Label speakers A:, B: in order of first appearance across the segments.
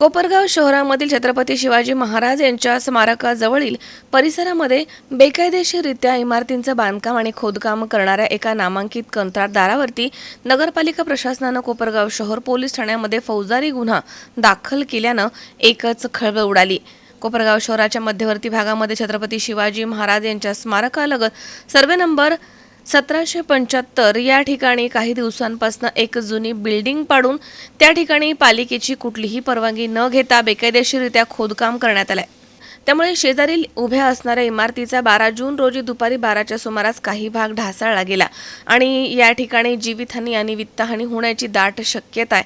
A: कोपरगाव शहरामधील छत्रपती शिवाजी महाराज यांच्या स्मारकाजवळील परिसरामध्ये बेकायदेशीररित्या इमारतींचं बांधकाम आणि खोदकाम करणाऱ्या एका नामांकित कंत्राटदारावरती नगरपालिका प्रशासनानं कोपरगाव शहर पोलीस ठाण्यामध्ये फौजदारी गुन्हा दाखल केल्यानं एकच खळबळ उडाली. कोपरगाव शहराच्या मध्यवर्ती भागामध्ये छत्रपती शिवाजी महाराज यांच्या स्मारकालगत सर्वे नंबर सतराशे पंच्याहत्तर या ठिकाणी काही दिवसांपासून एक जुनी बिल्डिंग पाडून त्या ठिकाणी पालिकेची कुठलीही परवानगी न घेता बेकायदेशीररित्या खोदकाम करण्यात आलंय. त्यामुळे शेजारील उभ्या असणाऱ्या इमारतीचा बारा जून रोजी दुपारी बाराच्या सुमारास काही भाग ढासळला गेला आणि या ठिकाणी जीवितहानी आणि वित्तहानी होण्याची दाट शक्यता आहे.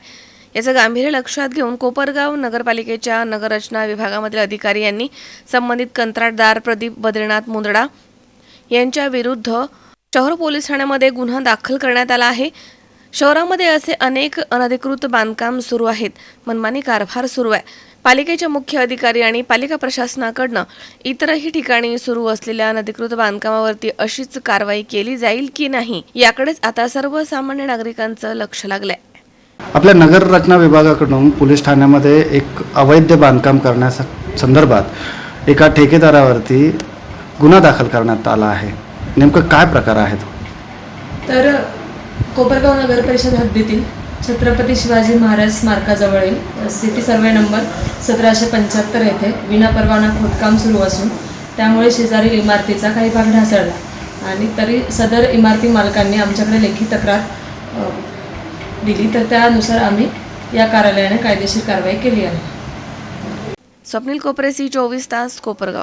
A: याचं गांभीर्य लक्षात घेऊन कोपरगाव नगरपालिकेच्या नगररचना विभागामधील अधिकारी यांनी संबंधित कंत्राटदार प्रदीप बद्रीनाथ मुंदडा यांच्या विरुद्ध शहर पोलीस ठाण्यामध्ये गुन्हा दाखल करण्यात आला आहे. शहरामध्ये असे अनेक अनधिकृत बांधकाम सुरू आहेत. मनमानी कारभार सुरू आहे. पालिकेचे मुख्य अधिकारी आणि पालिका प्रशासनाकडनं इतरही ठिकाणी सुरू असलेल्या अनधिकृत बांधकामावरती अशीच कारवाई केली जाईल की नाही याकडेच आता सर्वसामान्य नागरिकांचं लक्ष लागलंय.
B: आपल्या नगर रचना विभागाकडून पोलीस ठाण्यामध्ये एक अवैध बांधकाम करण्यास संदर्भात एका ठेकेदारावरती गुन्हा दाखल करण्यात आला आहे. नेमकं काय प्रकार आहे तो
C: तर कोपरगाव नगर परिषद हद्दीतील छत्रपती शिवाजी महाराज स्मारकाजवळील सिटी सर्वे नंबर सतराशे पंच्याहत्तर येथे विनापरवाना खोदकाम सुरू असून त्यामुळे शेजारील इमारतीचा काही भाग ढासळला. आणि तरी सदर इमारती मालकांनी आमच्याकडे लेखी तक्रार दिली. तर त्यानुसार आम्ही या कार्यालयाने कायदेशीर कारवाई केली आहे.
A: स्वप्नील कोपरेसी चोवीस तास कोपरगाव.